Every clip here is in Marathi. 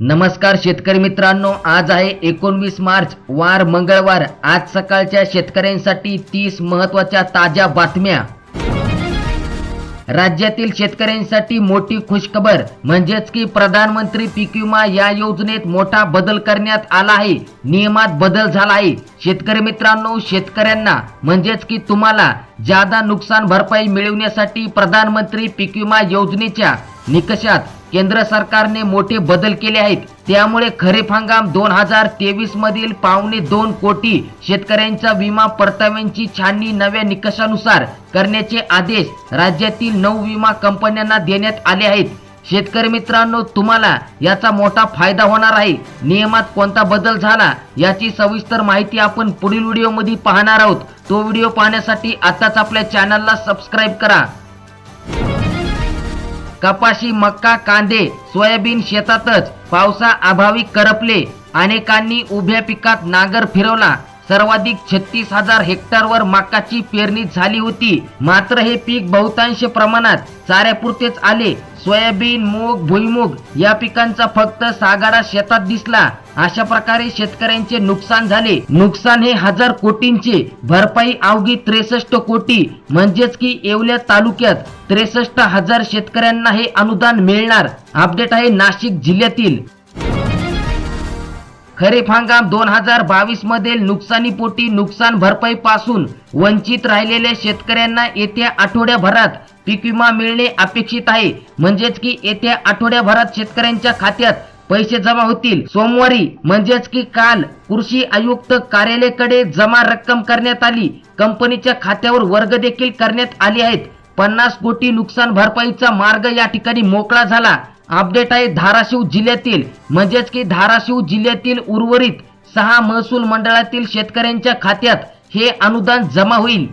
नमस्कार शेतकरी मित्रांनो आज आहे एकोणवीस मार्च वार मंगळवार. आज सकाळच्या शेतकऱ्यांसाठी तीस महत्त्वाच्या ताज्या बातम्या. राज्यातील शेतकऱ्यांसाठी मोठी खुशखबर म्हणजेच की प्रधानमंत्री पीक विमा या योजनेत मोठा बदल करण्यात आला आहे. नियमात बदल झाला आहे. शेतकरी मित्रांनो शेतकऱ्यांना म्हणजेच की तुम्हाला जादा नुकसान भरपाई मिळवण्यासाठी प्रधानमंत्री पीक विमा योजनेच्या निकषात केंद्र सरकारने मोठे बदल केले आहेत. त्यामुळे खरीप हंगाम दोन हजार तेवीस मधील पावणे दोन कोटी शेतकऱ्यांच्या विमा परताव्यांची छाननी नव्या निकषानुसार करण्याचे आदेश राज्यातील नऊ विमा कंपन्यांना देण्यात आले आहेत. शेतकरी मित्रांनो तुम्हाला याचा मोठा फायदा होणार आहे. नियमात कोणता बदल झाला याची सविस्तर माहिती आपण पुढील व्हिडिओमध्ये पाहणार आहोत. तो व्हिडिओ पाहण्यासाठी आताच आपल्या चॅनलला सबस्क्राईब करा. कपाशी मक्का कांदे सोयाबीन शेतातच पावसा अभावी करपले. अनेकांनी उभ्या पिकात नांगर फिरवला. सर्वाधिक छत्तीस हजार हेक्टरवर मकाची पेरणी झाली होती. मात्र हे पीक बहुतांश प्रमाणात चाऱ्यापुरतेच आले. सोयाबीन मूग भुईमुग या पिकांचा फक्त सागाडा शेतात दिसला. अशा प्रकारे शेतकऱ्यांचे नुकसान झाले. नुकसान हे हजार कोटींचे. भरपाई अवघी त्रेसष्ट कोटी. म्हणजेच की येवल्या तालुक्यात त्रेसष्ट हजार शेतकऱ्यांना हे अनुदान मिळणार. अपडेट आहे नाशिक जिल्ह्यातील. खरीप हंगाम दोन हजार बावीस मधील नुकसानीपोटी नुकसान भरपाई पासून वंचित राहिलेल्या शेतकऱ्यांना येत्या आठवड्याभरात पीक विमा मिळणे अपेक्षित आहे. म्हणजेच की येत्या आठवड्याभरात शेतकऱ्यांच्या खात्यात पैसे जमा होतील. सोमवारी म्हणजेच की काल कृषी आयुक्त कार्यालयाकडे जमा रक्कम करण्यात आली. कंपनीच्या खात्यावर वर्ग देखील करण्यात आले आहेत. पन्नास कोटी नुकसान भरपाईचा मार्ग या ठिकाणी मोकळा झाला. अपडेट आहे धाराशिव जिल्ह्यातील. म्हणजेच की धाराशिव जिल्ह्यातील उर्वरित सहा महसूल मंडळातील शेतकऱ्यांच्या खात्यात हे अनुदान जमा होईल.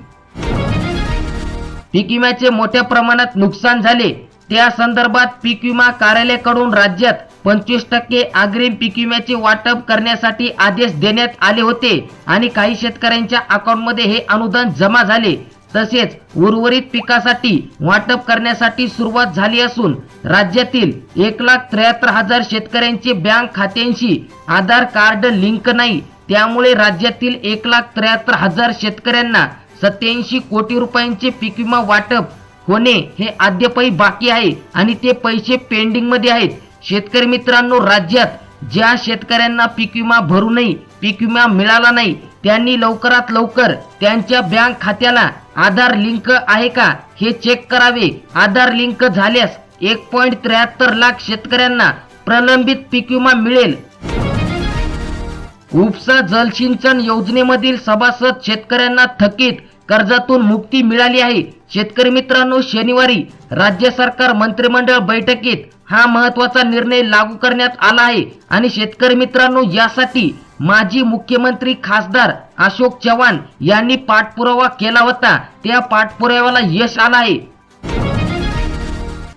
पीक विम्याचे मोठ्या प्रमाणात नुकसान झाले. त्या संदर्भात पीक विमा कार्यालयाकडून राज्यात पंचवीस टक्के अग्रिम पीक विम्याचे वाटप करण्यासाठी आदेश देण्यात आले होते आणि काही शेतकऱ्यांच्या अकाउंटमध्ये हे अनुदान जमा झाले. तसेच उर्वरित पिकासाठी वाटप करण्यासाठी सुरुवात झाली असून राज्यातील एक लाख त्र्याहत्तर हजार शेतकऱ्यांचे बँक खात्यांशी आधार कार्ड लिंक नाही. त्यामुळे राज्यातील एक लाख त्र्याहत्तर हजार शेतकऱ्यांना सत्याऐंशी कोटी रुपयांचे पीक विमा वाटप होणे हे अद्यापही बाकी आहे आणि ते पैसे पेंडिंगमध्ये आहेत. शेतकरी मित्रांनो राज्यात ज्या शेतकऱ्यांना पीक विमा भरूनही पीक विमा मिळाला नाही त्यांनी लवकरात लवकर त्यांच्या बँक खात्याला आधार लिंक आहे का? हे चेक करावे. आधार लिंक झाल्यास एक पॉईंट त्र्याहत्तर लाख शेतकऱ्यांना प्रलंबित पीक विमा मिळेल. उपसा जलसिंचन योजनेमधील सभासद शेतकऱ्यांना थकीत कर्जातून मुक्ती मिळाली आहे. शेतकरी मित्रांनो शनिवारी राज्य सरकार मंत्रिमंडळ बैठकीत हा महत्त्वाचा निर्णय लागू करण्यात आला आहे. आणि शेतकरी मित्रांनो यासाठी माजी मुख्यमंत्री खासदार अशोक चव्हाण यांनी पाठपुरावा केला होता. त्या पाठपुराव्याला यश आलं आहे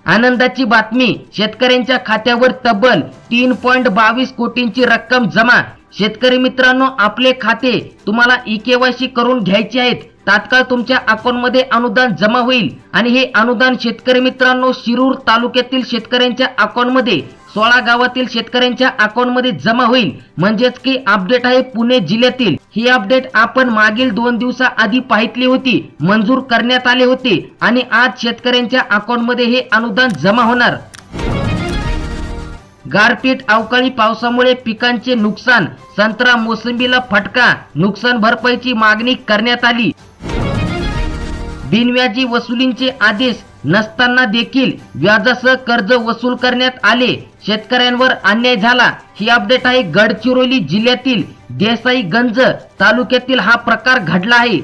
आनंदाची बातमी शेतकऱ्यांच्या खात्यावर तब्बल तीन पॉईंट बावीस कोटींची रक्कम जमा. शेतकरी मित्रांनो आपले खाते तुम्हाला ई केवायसी करून घ्यायचे आहेत. तात्काळ तुमच्या अकाउंटमध्ये अनुदान जमा होईल. आणि हे अनुदान शेतकरी मित्रांनो शिरूर तालुक्यातील शेतकऱ्यांच्या अकाउंटमध्ये सोळा गावातील शेतकऱ्यांच्या अकाउंटमध्ये जमा होईल. म्हणजेच की अपडेट आहे पुणे जिल्ह्यातील. ही अपडेट आपण मागील दोन दिवसाआधी पाहितली होती मंजूर करण्यात आले होते. आणि आज शेतकऱ्यांच्या अकाउंटमध्ये हे अनुदान जमा होणार. गारपीट अवकाळी पावसामुळे पिकांचे नुकसान संत्रा मोसंबीला फटका नुकसान भरपाईची मागणी करण्यात आली. बिनव्याजी वसुलींचे आदेश नसताना देखील व्याजासह कर्ज वसूल करण्यात आले. शेतकऱ्यांवर अन्याय झाला. ही अपडेट आहे गडचिरोली जिल्ह्यातील देसाईगंज तालुक्यातील हा प्रकार घडला आहे.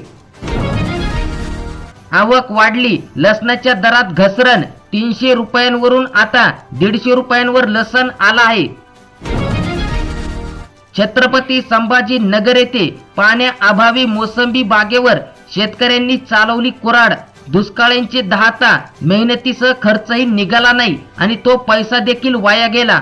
आवक वाढली. लसणाच्या दरात घसरण. तीनशे रुपयांवरून आता दीडशे रुपयांवर लसण आला आहे. छत्रपती संभाजी नगर येथे पाण्याअभावी मोसंबी बागेवर शेतकऱ्यांनी चालवली कुराड. दुष्काळांचे दहाता मेहनतीसह खर्चही निघाला नाही आणि तो पैसा देखील वाया गेला.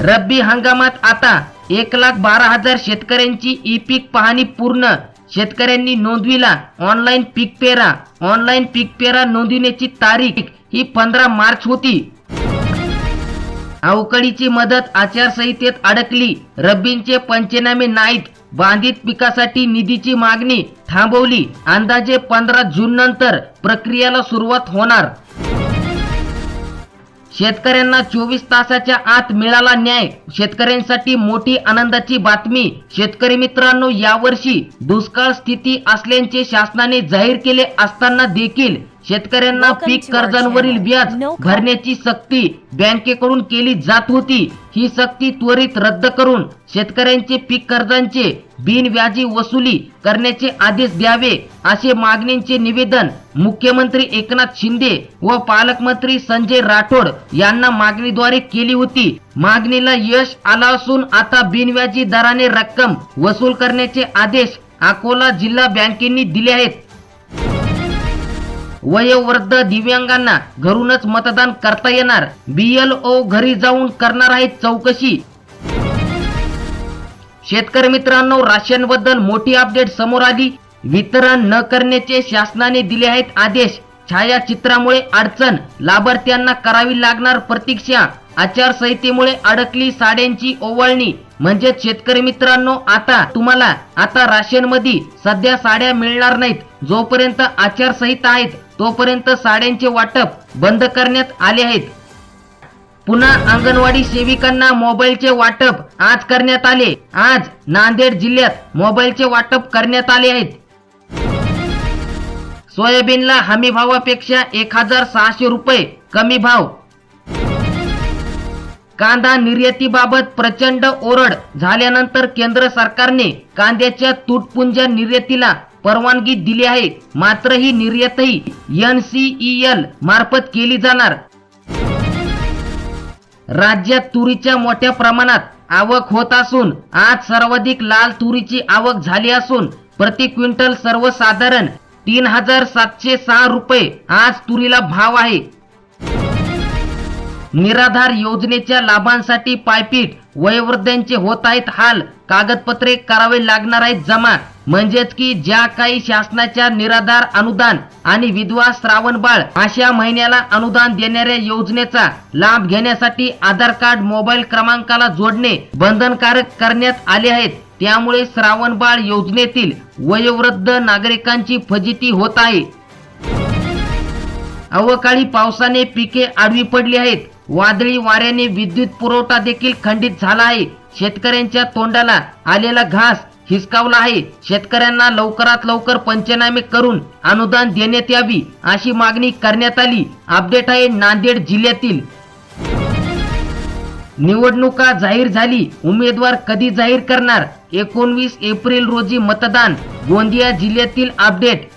रब्बी हंगामात आता एक लाख बारा हजार शेतकऱ्यांची ई पीक पाहणी पूर्ण. शेतकऱ्यांनी नोंदविला ऑनलाईन पीक पेरा. ऑनलाईन पीक पेरा नोंदविण्याची तारीख ही पंधरा मार्च होती. अवकाळीची मदत आचारसंहितेत अडकली. रब्बींचे पंचनामे नाहीत. बांधित पिकासाठी निधीची मागणी थांबवली. अंदाजे पंधरा जून नंतर प्रक्रियेला सुरुवात होणार. शेतकऱ्यांना चोवीस तासाच्या आत मिळाला न्याय. शेतकऱ्यांसाठी मोठी आनंदाची बातमी. शेतकरी मित्रांनो यावर्षी दुष्काळ स्थिती असल्याचे शासनाने जाहीर केले असताना देखील शेतकऱ्यांना पीक कर्जांवरील. व्याज. भरण्याची सक्ती बँकेकडून केली जात होती ही सक्ती त्वरित रद्द करून शेतकऱ्यांचे पीक कर्जांचे बिनव्याजी वसुली करण्याचे आदेश द्यावे असे मागणींचे निवेदन मुख्यमंत्री एकनाथ शिंदे व पालकमंत्री संजय राठोड यांना मागणीद्वारे केली होती मागणीला यश आला असून आता बिनव्याजी दराने रक्कम वसूल करण्याचे आदेश अकोला जिल्हा बँकेंनी दिले आहेत वयोवृद्ध दिव्यांगांना घरूनच मतदान करता येणार. बीएलओ घरी जाऊन करणार आहेत चौकशी. शेतकरी मित्रांनो राशनबद्दल मोठी अपडेट समोर आली. वितरण न करण्याचे शासनाने दिले आहेत आदेश. छायाचित्रामुळे अडचण. लाभार्थ्यांना करावी लागणार प्रतीक्षा. आचारसंहितेमुळे अडकली साड्यांची ओवळणी. म्हणजेच शेतकरी मित्रांनो आता तुम्हाला आता राशनमध्ये सध्या साड्या मिळणार नाहीत. जोपर्यंत आचारसंहिता आहेत तोपर्यंत साड्यांचे वाटप बंद करण्यात आले आहेत. पुन्हा अंगणवाडी सेविकांना मोबाईलचे वाटप आज करण्यात आले. आज नांदेड जिल्ह्यात मोबाईलचे वाटप करण्यात आले आहेत. सोयाबीनला हमी भावापेक्षा एक हजार सहाशे रुपये कमी भाव. कांदा निर्यातीबाबत प्रचंड ओरड झाल्यानंतर केंद्र सरकारने कांद्याच्या तुटपुंजा निर्यातीला परवानगी दिली आहे. मात्र ही निर्यातही एनसीईएल मार्फत केली जाणार. राज्यात तुरीच्या मोठ्या प्रमाणात आवक होत असून आज सर्वाधिक लाल तुरीची आवक झाली असून प्रति क्विंटल सर्वसाधारण तीन हजार सातशे सहा रुपये आज तुरीला भाव आहे. निराधार योजनेच्या लाभांसाठी पायपीट वयोवृद्धांचे होत आहेत हाल कागदपत्रे करावे लागणार आहेत जमा. म्हणजेच की ज्या काही शासनाच्या निराधार अनुदान आणि विधवा श्रावण बाळ अशा महिन्याला अनुदान देणाऱ्या योजनेचा लाभ घेण्यासाठी आधार कार्ड मोबाईल क्रमांकाला जोडणे बंधनकारक करण्यात आले आहेत. त्यामुळे श्रावण बाळ योजनेतील वयोवृद्ध नागरिकांची फजिती होत आहे. अवकाळी पावसाने पिके आडवी पडली आहेत. वादळी वाऱ्याने विद्युत पुरवठा देखील खंडित झाला आहे. शेतकऱ्यांच्या तोंडाला आलेला घास हिसकावला आहे. शेतकऱ्यांना लवकरात लवकर पंचनामे करून अनुदान देण्यात यावी अशी मागणी करण्यात आली. अपडेट आहे नांदेड जिल्ह्यातील. निवडणुका जाहीर झाली. उमेदवार कधी जाहीर करणार? एकोणवीस एप्रिल रोजी मतदान. गोंदिया जिल्ह्यातील अपडेट.